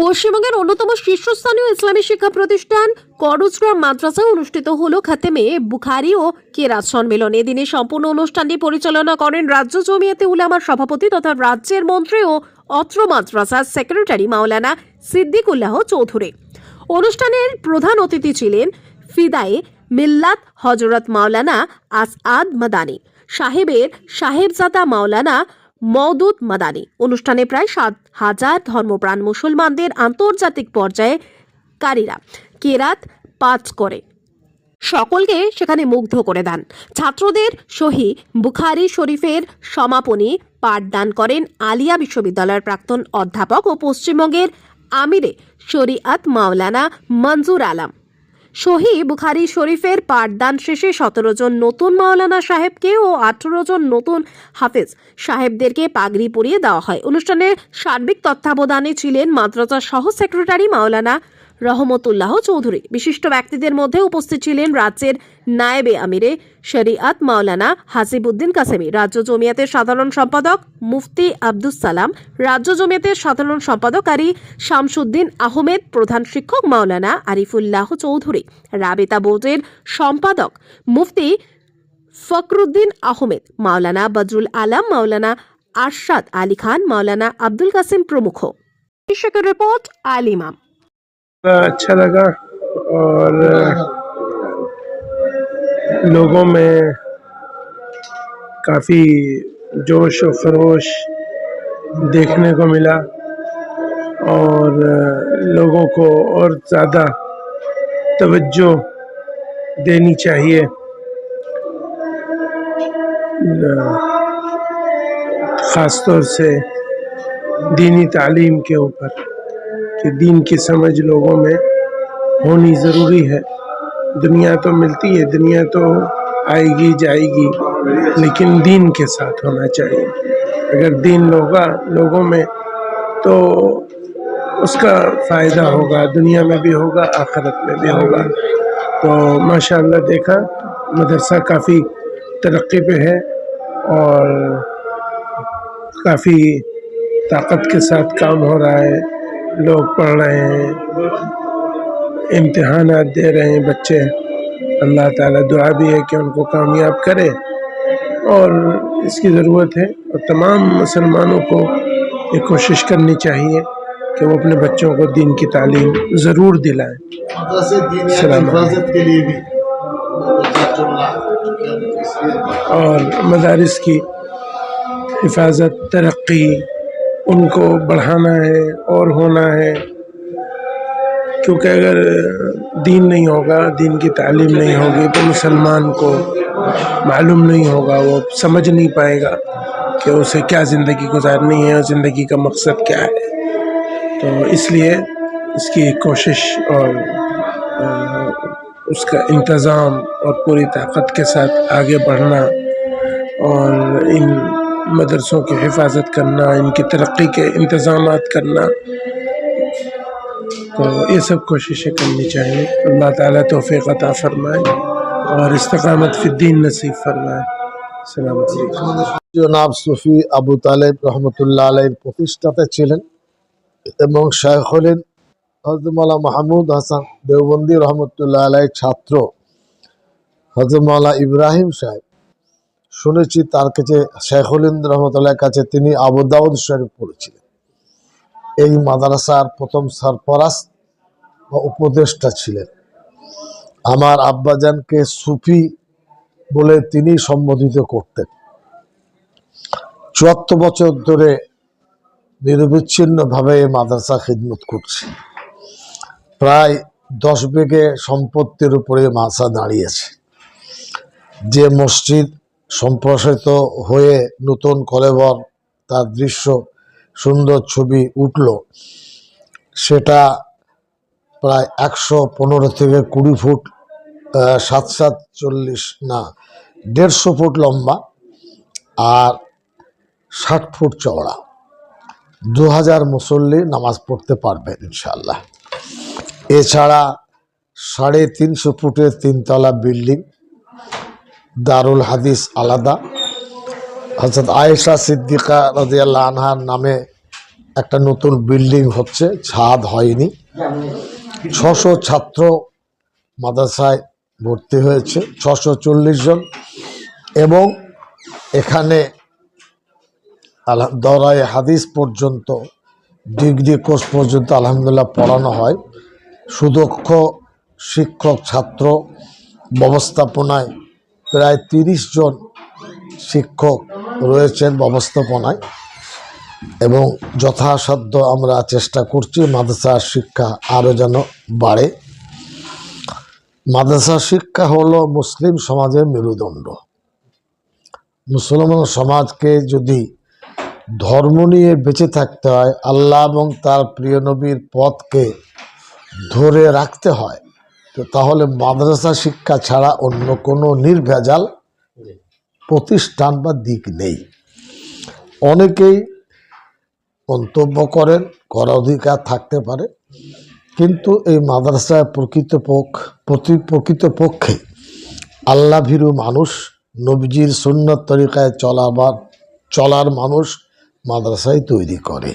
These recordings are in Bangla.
পশ্চিমবঙ্গের অন্যতম শীর্ষস্থানীয় ইসলামী শিক্ষা প্রতিষ্ঠান করুজগ্রাম মাদ্রাসা অনুষ্ঠিত হলো খাতেমে বুখারি ও কেরাত সম্মেলন। এদিনে সম্পূর্ণ অনুষ্ঠানটি পরিচালনা করেন রাজ্য জমিয়াতে উলামার সভাপতি তথা রাজ্যের মন্ত্রী ও অত্র মাদ্রাসার সেক্রেটারি মাওলানা সিদ্দিকুল্লাহ চৌধুরী। অনুষ্ঠানের প্রধান অতিথি ছিলেন ফিদায়ে মিল্লাত হজরত মাওলানা আসআদ মাদানি, সাহেবের সাহেবজাদা মাওলানা মওদুদ মাদানি। অনুষ্ঠানে প্রায় সাত হাজার ধর্মপ্রাণ মুসলমানদের আন্তর্জাতিক পর্যায়ে কারীরা কেরাত পাঠ করে। সকলকে সেখানে মুগ্ধ করে দেন। ছাত্রদের সহি বুখারি শরীফের সমাপনী পাঠদান করেন আলিয়া বিশ্ববিদ্যালয়ের প্রাক্তন অধ্যাপক ও পশ্চিমবঙ্গের আমিরে শরিয়াত মাওলানা মঞ্জুর আলম। সহি বুখারি শরীফের পাঠদান শেষে সতেরো জন নতুন মাওলানা সাহেবকে ও আঠেরো জন নতুন হাফেজ সাহেবদেরকে পাগড়ি পরিয়ে দেওয়া হয়। অনুষ্ঠানে সার্বিক তত্ত্বাবধানে ছিলেন মাদ্রাসার সহ সেক্রেটারি মাওলানা রহমতুল্লাহ চৌধুরী। বিশিষ্ট ব্যক্তিদের মধ্যে উপস্থিত ছিলেন রাজ্যের নায়েবে আমিরে, শরিয়াত মাওলানা হাসিবুদ্দিন কাসেমি, রাজ্য জমিয়াতের সাধারণ সম্পাদক মুফতি আব্দুস সালাম, রাজ্য জমিয়াতের সাধারণ সম্পাদক আরি শামসুদ্দিন আহমেদ, প্রধান শিক্ষক মাওলানা আরিফুল্লাহ চৌধুরী, রাবেতা বোর্ডের সম্পাদক মুফতি ফকরুদ্দিন আহমেদ, মাওলানা বজরুল আলম, মাওলানা আরশাদ আলী খান, মাওলানা আব্দুল কাসিম প্রমুখ। রিপোর্ট আলিমাম اچھا لگا اور لوگوں میں کافی جوش و خروش دیکھنے کو ملا اور لوگوں کو اور زیادہ توجہ دینی چاہیے۔ خاص طور سے دینی تعلیم کے اوپر۔ کہ دین کی سمجھ لوگوں میں ہونی ضروری ہے۔ دنیا تو ملتی ہے، دنیا تو آئے گی، جائے گی، لیکن دین کے ساتھ ہونا چاہیے۔ اگر دین لوگا، لوگوں میں تو اس کا فائدہ ہوگا، دنیا میں بھی ہوگا، آخرت میں بھی ہوگا۔ تو ماشاءاللہ دیکھا، مدرسہ کافی ترقی پہ ہے اور کافی طاقت کے ساتھ کام ہو رہا ہے۔ لوگ پڑھ رہے ہیں امتحانات دے رہے ہیں بچے۔ اللہ تعالیٰ دعا بھی ہے کہ ان کو کامیاب کرے۔ اور اس کی ضرورت ہے اور تمام مسلمانوں کو یہ کوشش کرنی چاہیے کہ وہ اپنے بچوں کو دین کی تعلیم ضرور دلائیں۔ اور مدارس کی حفاظت ترقی ان کو بڑھانا ہے اور ہونا ہے۔ کیونکہ اگر دین نہیں ہوگا، دین کی تعلیم نہیں ہوگی تو مسلمان کو معلوم نہیں ہوگا، وہ سمجھ نہیں پائے گا کہ اسے کیا زندگی گزارنی ہے اور زندگی کا مقصد کیا ہے۔ تو اس لیے اس کی کوشش اور اس کا انتظام اور پوری طاقت کے ساتھ آگے بڑھنا اور ان مدرسوں کی حفاظت کرنا، ان کی ترقی کے انتظامات کرنا۔ تو یہ سب کوششیں کرنی چاہیے۔ اللہ تعالیٰ توفیق عطا فرمائے اور استقامت فی الدین نصیب فرمائے۔ سلام علیکم۔ جو ناب صفی ابو طالب رحمت اللہ علیہ الفتہ چلن امون شاہخل حضر مولا محمود حسن دیوبندی رحمت اللہ علیہ، چھاترو حضر مولا ابراہیم شاہد শুনেছি তার কাছে শেখুলিন রহমতুল্লাহর কাছে তিনি আবু দাউদ শরীফ পড়েছিলেন। এই মাদ্রাসার প্রথম সরপরাস বা উপদেষ্টা ছিলেন। আমার আব্বাজানকে সুফি বলে তিনি সম্বোধিত করতেন। চুয়াত্তর বছর ধরে নিরবিচ্ছিন্নভাবে এই মাদ্রাসা খিদমত করছে। প্রায় দশ বিঘে সম্পত্তির উপরে মাদ্রাসা দাঁড়িয়েছে। যে মসজিদ সম্প্রসারিত হয়ে নতুন কলেবর তার দৃশ্য সুন্দর ছবি উঠল। সেটা প্রায় একশো পনেরো থেকে কুড়ি ফুট সাত সাত চল্লিশ না, দেড়শো ফুট লম্বা আর ষাট ফুট চওড়া। দু হাজার মুসল্লি নামাজ পড়তে পারবেন ইনশাল্লাহ এছাড়া সাড়ে তিনশো ফুটের তিনতলা বিল্ডিং দারুল হাদিস আলাদা। হজরত আয়েশা সিদ্দিকা রাজিয়াল্লাহ আনহার নামে একটা নতুন বিল্ডিং হচ্ছে, ছাদ হয়নি। ছশো ছাত্র মাদ্রাসায় ভর্তি হয়েছে, ছশো চল্লিশ জন। এবং এখানে দরাই হাদিস পর্যন্ত, ডিগ্রি কোর্স পর্যন্ত আলহামদুলিল্লাহ পড়ানো হয়। সুদক্ষ শিক্ষক ছাত্র ব্যবস্থাপনায় প্রায় তিরিশ জন শিক্ষক রয়েছেন ব্যবস্থাপনায় এবং যথাসাধ্য আমরা চেষ্টা করছি মাদ্রাসা শিক্ষা আরও যেন বাড়ে। মাদ্রাসা শিক্ষা হলো মুসলিম সমাজের মেরুদণ্ড। মুসলমান সমাজকে যদি ধর্ম নিয়ে বেঁচে থাকতে হয়, আল্লাহ এবং তার প্রিয় নবীর পথকে ধরে রাখতে হয় তো তাহলে মাদ্রাসা শিক্ষা ছাড়া অন্য কোনো নির্ভেজাল প্রতিষ্ঠান বা দিক নেই। অনেকেই মন্তব্য করেন করার অধিকার থাকতে পারে কিন্তু এই মাদ্রাসায় প্রকৃতপক্ষ প্রতি প্রকৃতপক্ষে আল্লাহ ভীরু মানুষ নবজির সুন্নত তরিকায় চলাবার চলার মানুষ মাদ্রাসায় তৈরি করে।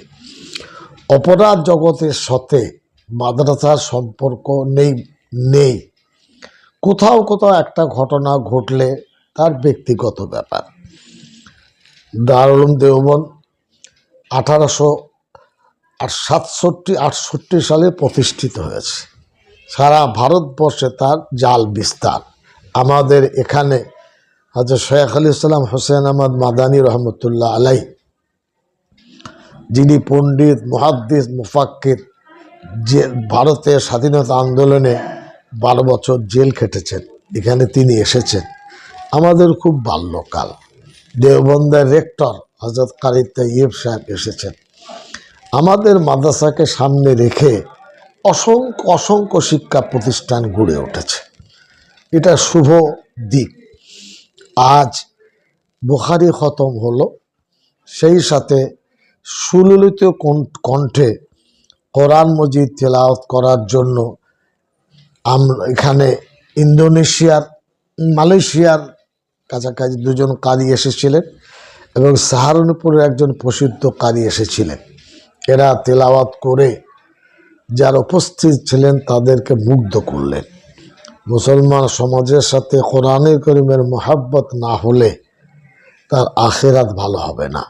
অপরাধ জগতের সাথে মাদ্রাসার সম্পর্ক নেই নেই। কোথাও কোথাও একটা ঘটনা ঘটলে তার ব্যক্তিগত ব্যাপার। দারুল দেওবন আঠারোশো আর সাতষট্টি, আটষট্টি সালে প্রতিষ্ঠিত হয়েছে। সারা ভারতবর্ষে তার জাল বিস্তার। আমাদের এখানে হজরত শেখ আলী ইসলাম হোসেন আহমদ মাদানী রহমতুল্লাহ আলাই যিনি পণ্ডিত, মুহাদ্দিস, মুফাক্কির যে ভারতের স্বাধীনতা আন্দোলনে বারো বছর জেল খেটেছেন, এখানে তিনি এসেছেন। আমাদের খুব বাল্যকাল। দেওবন্দের রেক্টর হজরত কারি তৈয়ব সাহেব এসেছেন। আমাদের মাদ্রাসাকে সামনে রেখে অসংখ্য অসংখ্য শিক্ষা প্রতিষ্ঠান গড়ে উঠেছে। এটা শুভ দিক। আজ বুখারি খতম হলো, সেই সাথে সুললিত কণ্ঠে কোরআন মজিদ তেলাওয়াত করার জন্য আমরা এখানে ইন্দোনেশিয়ার, মালয়েশিয়ার কাছাকাছি দুজন কারি এসেছিলেন এবং সাহারনপুরের একজন প্রসিদ্ধ কারি এসেছিলেন। এরা তেলাওয়াত করে যারা উপস্থিত ছিলেন তাদেরকে মুগ্ধ করলেন। মুসলমান সমাজের সাথে কোরআনের করিমের মোহাব্বত না হলে তার আখেরাত ভালো হবে না।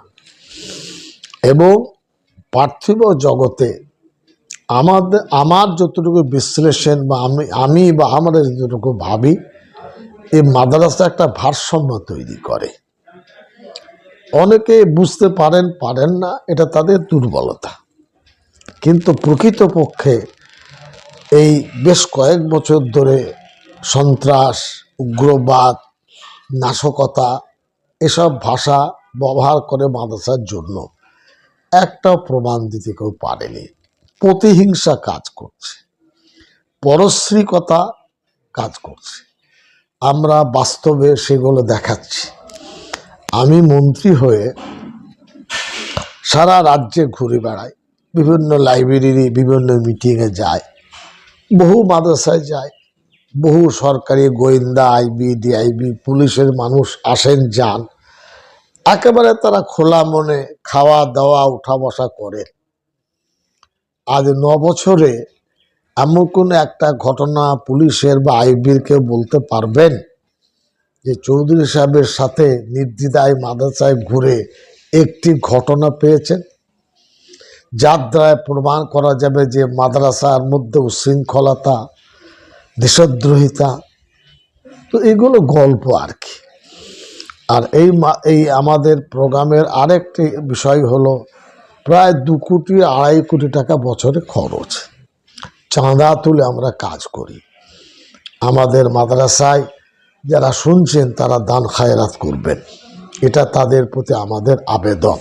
এবং পার্থিব জগতে আমাদের, আমার যতটুকু বিশ্লেষণ বা আমি আমি বা আমরা যতটুকু ভাবি, এই মাদ্রাসা একটা ভারসাম্য তৈরি করে। অনেকে বুঝতে পারেন পারেন না, এটা তাদের দুর্বলতা। কিন্তু প্রকৃতপক্ষে এই বেশ কয়েক বছর ধরে সন্ত্রাস, উগ্রবাদ, নাশকতা, এসব ভাষা ব্যবহার করে মাদ্রাসার জন্য একটা প্রমাণ দিতে কেউ পারেনি। প্রতিহিংসা কাজ করছে। পরশ্রীকতা কাজ করছে। আমরা বাস্তবে সেগুলো দেখাচ্ছি। আমি মন্ত্রী হয়ে সারা রাজ্যে ঘুরে বেড়াই, বিভিন্ন লাইব্রেরি বিভিন্ন মিটিংয়ে যায় বহু মাদ্রাসায় যায় বহু সরকারি গোয়েন্দা আইবি, ডিআইবি, পুলিশের মানুষ আসেন যান, একেবারে তারা খোলা মনে খাওয়া দাওয়া উঠা বসা করেন। আজ ন বছরে এমন কোনো একটা ঘটনা পুলিশের বা আইবির কেউ বলতে পারবেন? যে চৌধুরী সাহেবের সাথে নির্দ্বিধায় মাদ্রাসায় ঘুরে একটি ঘটনা পেয়েছেন? যার দ্বারা প্রমাণ করা যাবে যে মাদ্রাসার মধ্যে উশৃঙ্খলতা দেশদ্রোহিতা, তো এগুলো গল্প আর কি। আর এই এই আমাদের প্রোগ্রামের আরেকটি বিষয় হলো প্রায় দু কোটি আড়াই কোটি টাকা বছরে খরচ। চাঁদা তুলে আমরা কাজ করি। আমাদের মাদ্রাসায় যারা শুনছেন, তারা দান খায়রাত করবেন। এটা তাদের প্রতি আমাদের আবেদন।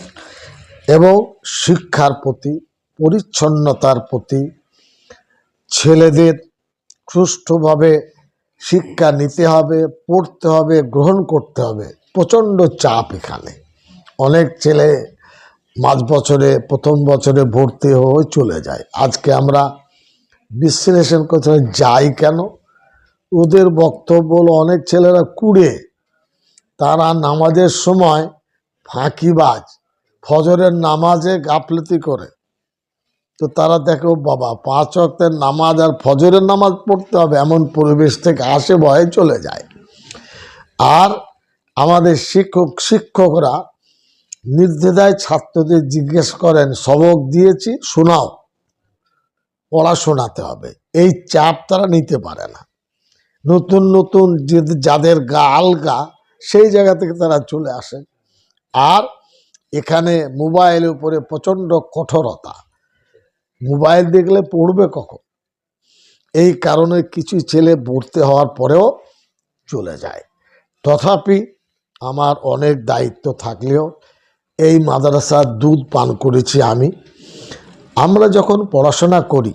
এবং শিক্ষার প্রতি, পরিচ্ছন্নতার প্রতি ছেলেদের সুষ্ঠুভাবে শিক্ষা নিতে হবে, পড়তে হবে, গ্রহণ করতে হবে। প্রচণ্ড চাপ এখানে। অনেক ছেলে মাঝ বছরে, প্রথম বছরে ভর্তি হয়ে চলে যায়। আজকে আমরা বিশ্লেষণ করতে যাই কেন? ওদের বক্তব্য হলো, অনেক ছেলেরা কুড়ে, তারা নামাজের সময় ফাঁকিবাজ, ফজরের নামাজে গাফলতি করে। তো তারা দেখো, বাবা, পাঁচ অক্টের নামাজ আর ফজরের নামাজ পড়তে হবে, এমন পরিবেশ থেকে আসে, ভয়ে চলে যায়। আর আমাদের শিক্ষক, শিক্ষকরা নির্দ্বিধায় ছাত্রদের জিজ্ঞেস করেন, সবক দিয়েছি, শোনাও। পড়া শোনাতে হবে। এই চাপ তারা নিতে পারে না। নতুন নতুন যাদের গা আলগা, সেই জায়গা থেকে তারা চলে আসে। আর এখানে মোবাইলের উপরে প্রচণ্ড কঠোরতা। মোবাইল দেখলে পড়বে কখন? এই কারণে কিছু ছেলে ভর্তি হওয়ার পরেও চলে যায়। তথাপি আমার অনেক দায়িত্ব থাকলেও এই মাদ্রাসার দুধ পান করেছি আমি। আমরা যখন পড়াশোনা করি,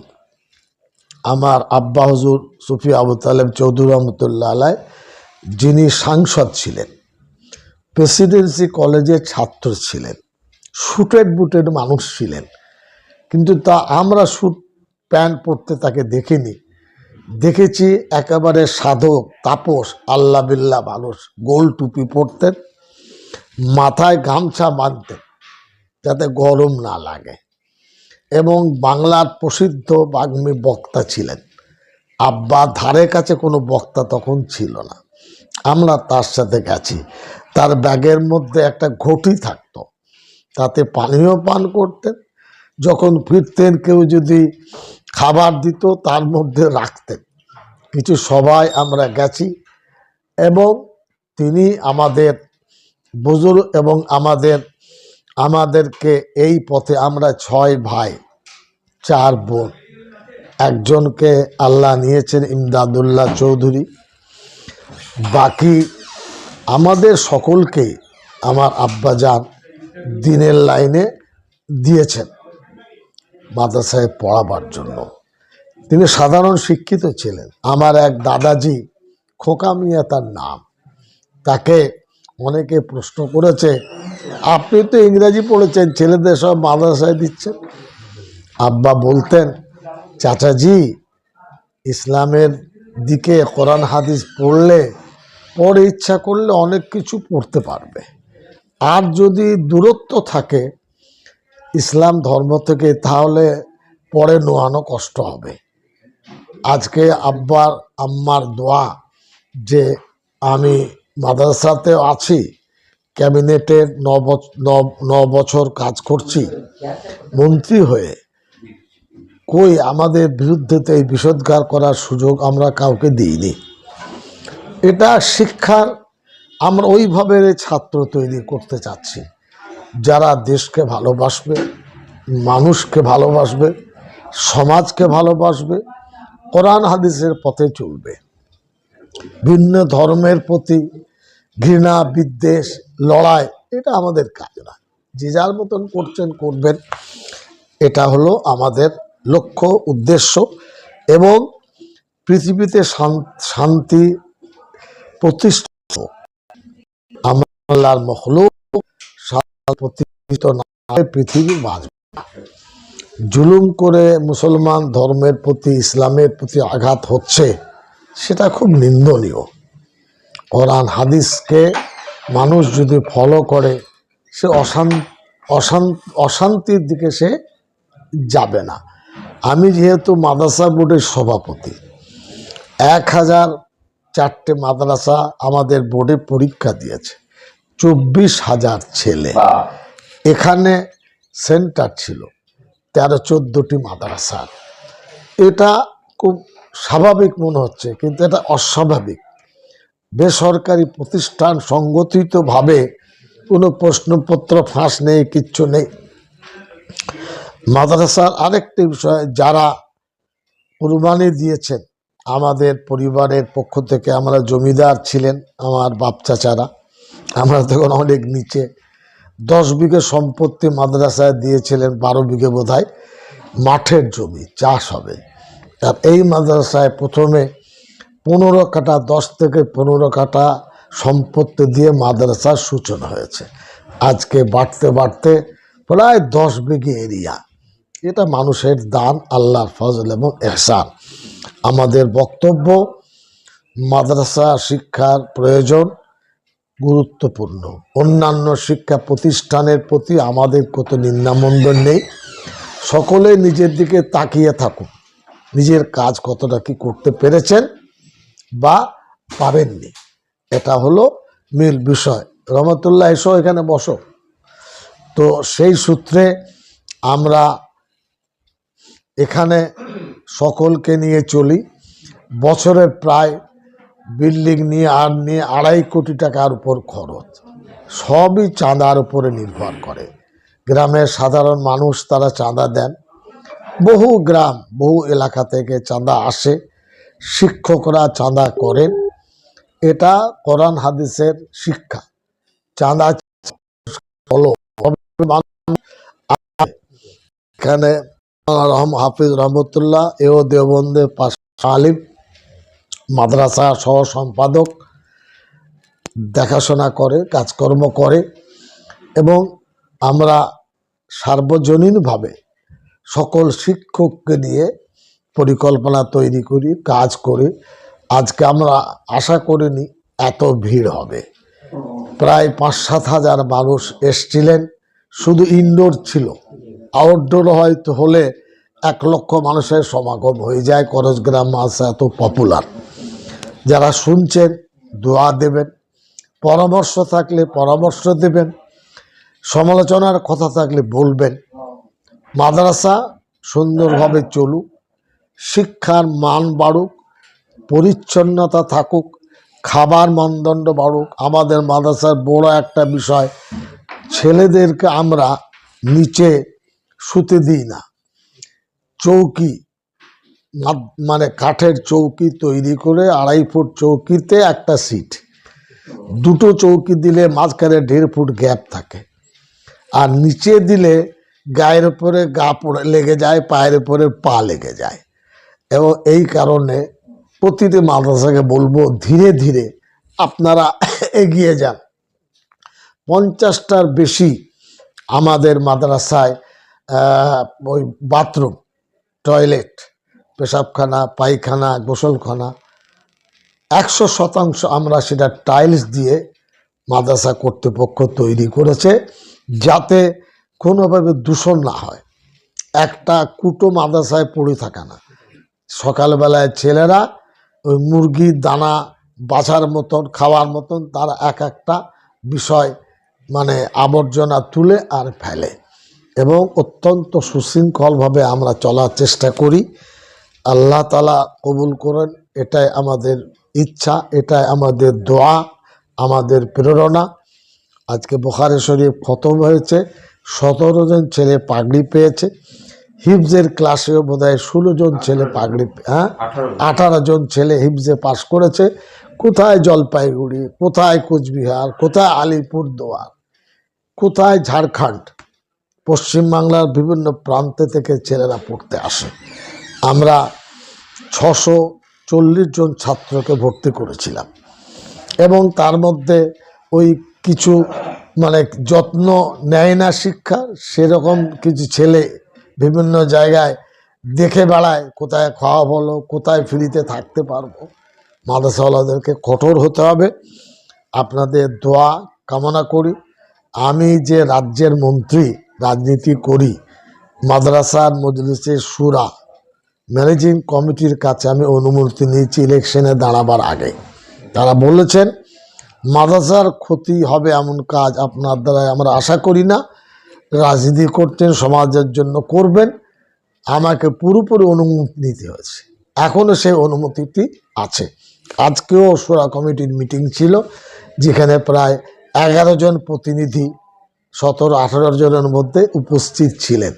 আমার আব্বা হুজুর সুফি আবু তালেব চৌধুরী রহমতুল্লাহ আলাই, যিনি সাংসদ ছিলেন, প্রেসিডেন্সি কলেজের ছাত্র ছিলেন শুটেড বুটেড মানুষ ছিলেন, কিন্তু তা আমরা স্যুট প্যান্ট পরতে তাকে দেখিনি। দেখেছি একেবারে সাধক, তাপস, আল্লাহ বিল্লাহ মানুষ, গোল টুপি পরতেন। মাথায় গামছা বাঁধতেন যাতে গরম না লাগে। এবং বাংলার প্রসিদ্ধ বাগ্মী বক্তা ছিলেন। আব্বা ধারে কাছে কোনো বক্তা তখন ছিল না। আমরা তার সাথে গেছি। তার ব্যাগের মধ্যে একটা ঘটি থাকতো। তাতে পানীয় পান করতেন। যখন ফিরতেন, কেউ যদি খাবার দিত, তার মধ্যে রাখতেন। কিছু সবাই আমরা গেছি এবং তিনি আমাদের বুজুর্গ এবং আমাদের, আমাদেরকে এই পথে আমরা ছয় ভাই, চার বোন। একজনকে আল্লাহ নিয়েছেন ইমদাদুল্লাহ চৌধুরী। বাকি আমাদের সকলকে আমার আব্বাজান দিনের লাইনে দিয়েছেন মাদ্রাসায় পড়াবার জন্য। তিনি সাধারণ শিক্ষিত ছিলেন। আমার এক দাদাজি খোকা মিয়া তার নাম। তাকে অনেকে প্রশ্ন করেছে, আপনি তো ইংরাজি পড়েছেন, ছেলেদের সব মাদ্রাসায় দিচ্ছেন। আব্বা বলতেন, চাচাজি, ইসলামের দিকে কোরআন হাদিস পড়লে পরে ইচ্ছা করলে অনেক কিছু পড়তে পারবে। আর যদি দূরত্ব থাকে, ইসলাম ধর্ম থেকে, তাহলে পরে নোয়ানো কষ্ট হবে। আজকে আব্বার আম্মার দোয়া যে, আমি মাদ্রাসাতে আছি ক্যাবিনেটের ন বছর কাজ করছি। মন্ত্রী হয়ে কই আমাদের বিরুদ্ধে তো এই বিষোদ্গার করার সুযোগ আমরা কাউকে দিইনি। এটা শিক্ষার, আমরা ওইভাবে ছাত্র তৈরি করতে চাচ্ছি। যারা দেশকে ভালোবাসবে, মানুষকে ভালোবাসবে, সমাজকে ভালোবাসবে, কোরআন হাদিসের পথে চলবে। ভিন্ন ধর্মের প্রতি ঘৃণা, বিদ্বেষ, লড়াই, এটা আমাদের কাজ না। যে যার মতন করছেন, করবেন, এটা হলো আমাদের লক্ষ্য, উদ্দেশ্য এবং পৃথিবীতে শান- শান্তি প্রতিষ্ঠিত। আমার আল্লাহর মখলুক প্রতিষ্ঠিত না পৃথিবী বাঁচবে জুলুম করে মুসলমান ধর্মের প্রতি, ইসলামের প্রতি আঘাত হচ্ছে। সেটা খুব নিন্দনীয়। কোরআন, হাদিসকে মানুষ যদি ফলো করে, সে অশান অশান, অশান্তির দিকে সে যাবে না। আমি যেহেতু মাদ্রাসা বোর্ডের সভাপতি, এক হাজার চারটে মাদ্রাসা আমাদের বোর্ডে পরীক্ষা দিয়েছে, চব্বিশ হাজার ছেলে। এখানে সেন্টার ছিল, তেরো, চোদ্দোটি মাদ্রাসার এটা খুব স্বাভাবিক মনে হচ্ছে, কিন্তু এটা অস্বাভাবিক। বেসরকারি প্রতিষ্ঠান সংগঠিতভাবে কোনো প্রশ্নপত্র ফাঁস নেই, কিচ্ছু নেই। মাদ্রাসার আরেকটি বিষয়, যারা কুরবানি দিয়েছেন, আমাদের পরিবারের পক্ষ থেকে আমরা জমিদার ছিলেন, আমার বাপ চাচারা। আমরা তখন অনেক নিচে দশ বিঘে সম্পত্তি মাদ্রাসায় দিয়েছিলেন, বারো বিঘে বোধহয়। মাঠের জমি, চাষ হবে। আর এই মাদ্রাসায় প্রথমে পনেরো কাটা দশ থেকে পনেরো কাটা সম্পত্তি দিয়ে মাদ্রাসার সূচনা হয়েছে। আজকে বাড়তে বাড়তে প্রায় দশ বিঘে এরিয়া। এটা মানুষের দান, আল্লাহর ফজল এবং এহসান। আমাদের বক্তব্য, মাদ্রাসা শিক্ষার প্রয়োজন গুরুত্বপূর্ণ। অন্যান্য শিক্ষা প্রতিষ্ঠানের প্রতি আমাদের কত নিন্দামন্ডন নেই। সকলে নিজের দিকে তাকিয়ে থাকুন। নিজের কাজ কতটা কি করতে পেরেছেন বা পাবেননি এটা হলো মূল বিষয়। রহমতুল্লাহ, এসো এখানে বসো। তো সেই সূত্রে আমরা এখানে সকলকে নিয়ে চলি। বছরে প্রায় বিল্ডিং নিয়ে আর নিয়ে আড়াই কোটি টাকার উপর খরচ। সবই চাঁদার উপরে নির্ভর করে। গ্রামের সাধারণ মানুষ তারা চাঁদা দেন। বহু গ্রাম, বহু এলাকা থেকে চাঁদা আসে। শিক্ষকরা চাঁদা করেন। এটা কোরআন হাদিসের শিক্ষা। চাঁদা এখানে হাফিজ রহমতুল্লাহ, এও দেওবন্দের পাশ আলিম, মাদ্রাসা সহ সম্পাদক, দেখাশোনা করে, কাজকর্ম করে এবং আমরা সার্বজনীনভাবে সকল শিক্ষককে নিয়ে পরিকল্পনা তৈরি করি, কাজ করি। আজকে আমরা আশা করিনি এত ভিড় হবে। প্রায় পাঁচ সাত হাজার মানুষ এসছিলেন। শুধু ইনডোর ছিল। আউটডোর হয়তো হলে এক লক্ষ মানুষের সমাগম হয়ে যায়। করজগ্রাম মাছ এত পপুলার যারা শুনছেন, দোয়া দেবেন। পরামর্শ থাকলে পরামর্শ দেবেন। সমালোচনার কথা থাকলে বলবেন। মাদ্রাসা সুন্দরভাবে চলুক, শিক্ষার মান বাড়ুক, পরিচ্ছন্নতা থাকুক, খাবার মানদণ্ড বাড়ুক। আমাদের মাদ্রাসার বড় একটা বিষয়, ছেলেদেরকে আমরা নিচে শুতে দিই না। চৌকি মানে কাঠের চৌকি তৈরি করে আড়াই ফুট চৌকিতে একটা সিট। দুটো চৌকি দিলে মাঝখানে দেড় ফুট গ্যাপ থাকে। আর নিচে দিলে গায়ের উপরে গা পড়ে, লেগে যায়, পায়ের উপরে পা লেগে যায়। এবং এই কারণে প্রতিটি মাদ্রাসাকে বলব, ধীরে ধীরে আপনারা এগিয়ে যান। পঞ্চাশটার বেশি আমাদের মাদ্রাসায় ওই বাথরুম, টয়লেট, পেশাবখানা, পায়খানা, গোসলখানা, একশো শতাংশ আমরা সেটা টাইলস দিয়ে মাদ্রাসা কর্তৃপক্ষ তৈরি করেছে, যাতে কোনোভাবে দূষণ না হয়। একটা কুটো মাদ্রাসায় পড়ে থাকে না। সকালবেলায় ছেলেরা ওই মুরগির দানা বাছার মতন, খাওয়ার মতন তারা এক একটা বিষয় মানে আবর্জনা তুলে আর ফেলে এবং অত্যন্ত সুশৃঙ্খলভাবে আমরা চলার চেষ্টা করি। আল্লাহ তালা কবুল করেন, এটাই আমাদের ইচ্ছা, এটাই আমাদের দোয়া, আমাদের প্রেরণা। আজকে বোখারে শরীফ খতম হয়েছে। সতেরো জন ছেলে পাগড়ি পেয়েছে। হিফজের ক্লাসেও বোধ হয় ষোলো জন ছেলে পাগড়ি হ্যাঁ? আঠারো জন ছেলে হিফজে পাশ করেছে। কোথায় জলপাইগুড়ি? কোথায় কোচবিহার? কোথায় আলিপুরদুয়ার? কোথায় ঝাড়খণ্ড? পশ্চিমবাংলার বিভিন্ন প্রান্তে থেকে ছেলেরা পড়তে আসে। আমরা ছশো চল্লিশ জন ছাত্রকে ভর্তি করেছিলাম। এবং তার মধ্যে ওই কিছু মানে যত্ন নেয় না শিক্ষা, সেরকম কিছু ছেলে বিভিন্ন জায়গায় দেখে বেড়ায়, কোথায় খাওয়া হলো কোথায় ফ্রিতে থাকতে পারব। মাদ্রাসাওয়ালাদেরকে কঠোর হতে হবে। আপনাদের দোয়া কামনা করি। আমি যে রাজ্যের মন্ত্রী, রাজনীতি করি, মাদ্রাসার মজলিসের সুরা, ম্যানেজিং কমিটির কাছে আমি অনুমতি নিয়েছি ইলেকশনে দাঁড়াবার আগে। তারা বলেছেন মাদ্রাসার ক্ষতি হবে এমন কাজ আপনার দ্বারা আমরা আশা করি না। রাজনীতি করতেন, সমাজের জন্য করবেন। আমাকে পুরোপুরি অনুমতি নিতে হয়েছে। এখনও সেই অনুমতিটি আছে। আজকেও সোরা কমিটির মিটিং ছিল, যেখানে প্রায় এগারো জন প্রতিনিধি, সতেরো, আঠারো জনের মধ্যে উপস্থিত ছিলেন।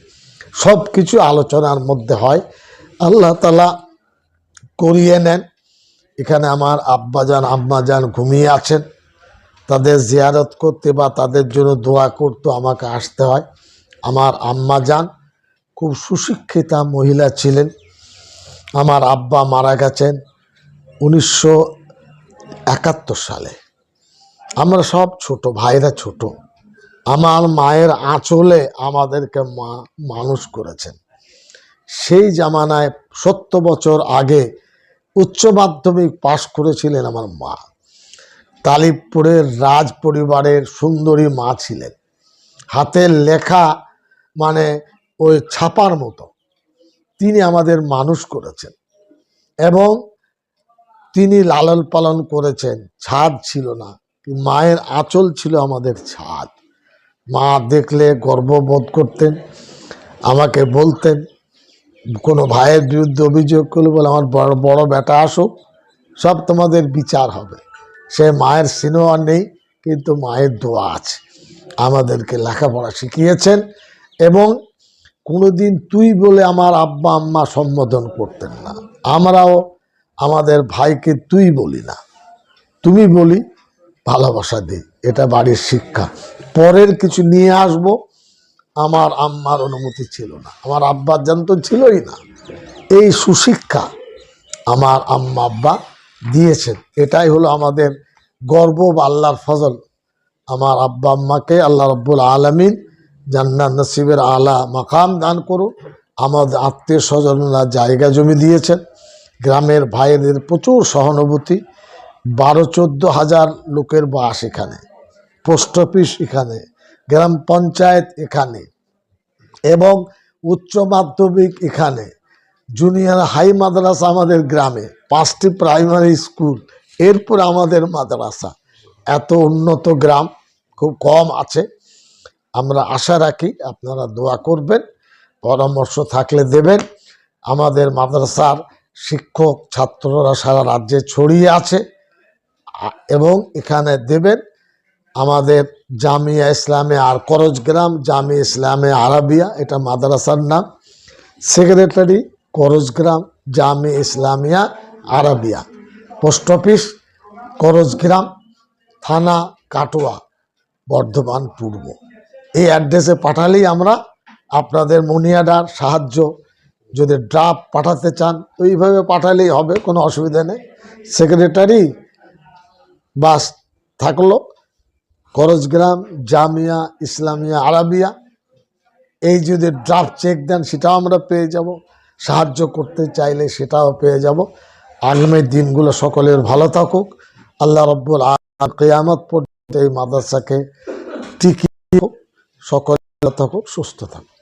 সব কিছু আলোচনার মধ্যে হয়। আল্লাহ তালা করিয়ে নেন। এখানে আমার আব্বাজান, আম্মাজান ঘুমিয়ে আছেন। তাদের জিয়ারত করতে বা তাদের জন্য দোয়া করতে আমাকে আসতে হয়। আমার আম্মা যান, খুব সুশিক্ষিতা মহিলা ছিলেন। আমার আব্বা মারা গেছেন উনিশশো একাত্তর সালে। আমরা সব ছোট, ভাইরা ছোট। আমার মায়ের আঁচলে আমাদেরকে মা, মানুষ করেছেন। সেই জামানায় সত্তর বছর আগে উচ্চ মাধ্যমিক পাশ করেছিলেন আমার মা। তালিবপুরের রাজ পরিবারের সুন্দরী মা ছিলেন। হাতের লেখা মানে ওই ছাপার মতো। তিনি আমাদের মানুষ করেছেন এবং তিনি লালন পালন করেছেন। ছাদ ছিল না, মায়ের আঁচল ছিল আমাদের ছাদ। মা দেখলে গর্ববোধ করতেন, আমাকে বলতেন, কোনো ভাইয়ের বিরুদ্ধে অভিযোগ করলে বলে, আমার বড় বড় বেটা আসুক, সব তোমাদের বিচার হবে। সে মায়ের আর নেই, কিন্তু মায়ের দোয়া আছে। আমাদেরকে লেখাপড়া শিখিয়েছেন এবং কোনোদিন তুই বলে আমার আব্বা, আম্মা সম্বোধন করতেন না। আমরাও আমাদের ভাইকে তুই বলি না। তুমি বলি, ভালোবাসা দিই এটা বাড়ির শিক্ষা। পরের কিছু নিয়ে আসব, আমার আম্মার অনুমতি ছিল না। আমার আব্বার জানত ছিলই না। এই সুশিক্ষা আমার আম্মা, আব্বা দিয়েছেন। এটাই হলো আমাদের গর্ব বা আল্লাহর ফজল। আমার আব্বা আম্মাকে আল্লাহ রব্বুল আলমিন জান্নাত নসিবের আলা মাকাম দান করুন আমাদের আত্মীয় স্বজনরা জায়গা জমি দিয়েছেন। গ্রামের ভাইদের প্রচুর সহানুভূতি। বারো, চোদ্দ হাজার লোকের বাস এখানে, পোস্ট অফিস এখানে, গ্রাম পঞ্চায়েত এখানে এবং উচ্চ মাধ্যমিক এখানে। জুনিয়র হাই মাদ্রাসা আমাদের গ্রামে, পাঁচটি প্রাইমারি স্কুল এরপর আমাদের মাদ্রাসা। এত উন্নত গ্রাম, খুব কম আছে। আমরা আশা রাখি আপনারা দোয়া করবেন, পরামর্শ থাকলে দেবেন। আমাদের মাদ্রাসার শিক্ষক, ছাত্ররা সারা রাজ্যে ছড়িয়ে আছে। এবং এখানে দেবেন, আমাদের জামিয়া ইসলামে আর করজগ্রাম জামিয়া ইসলামে আরাবিয়া, এটা মাদ্রাসার নাম। Secretary Karajgram Jami Islamia Arabia. Post office, Karajgram, থানা, কাটোয়া, বর্ধমান পূর্ব। এই অ্যাড্রেসে পাঠালেই আমরা আপনাদের মনিয়াডার সাহায্য, যদি ড্রাফট পাঠাতে চান, ওইভাবে পাঠালেই হবে, কোনো অসুবিধা নেই। সেক্রেটারি বাস থাকল, করজগ্রাম, জামিয়া, ইসলামিয়া, আরাবিয়া। এই যদি ড্রাফট চেক দেন, সেটাও আমরা পেয়ে যাব। সাহায্য করতে চাইলে সেটাও পেয়ে যাব। আগামী দিনগুলো সকলের ভালো থাকুক। আল্লাহ রব্বুল আর কেয়ামত পর্যন্ত এই মাদ্রাসাকে টিকিয়ে সকলে থাকুক, সুস্থ থাকুক।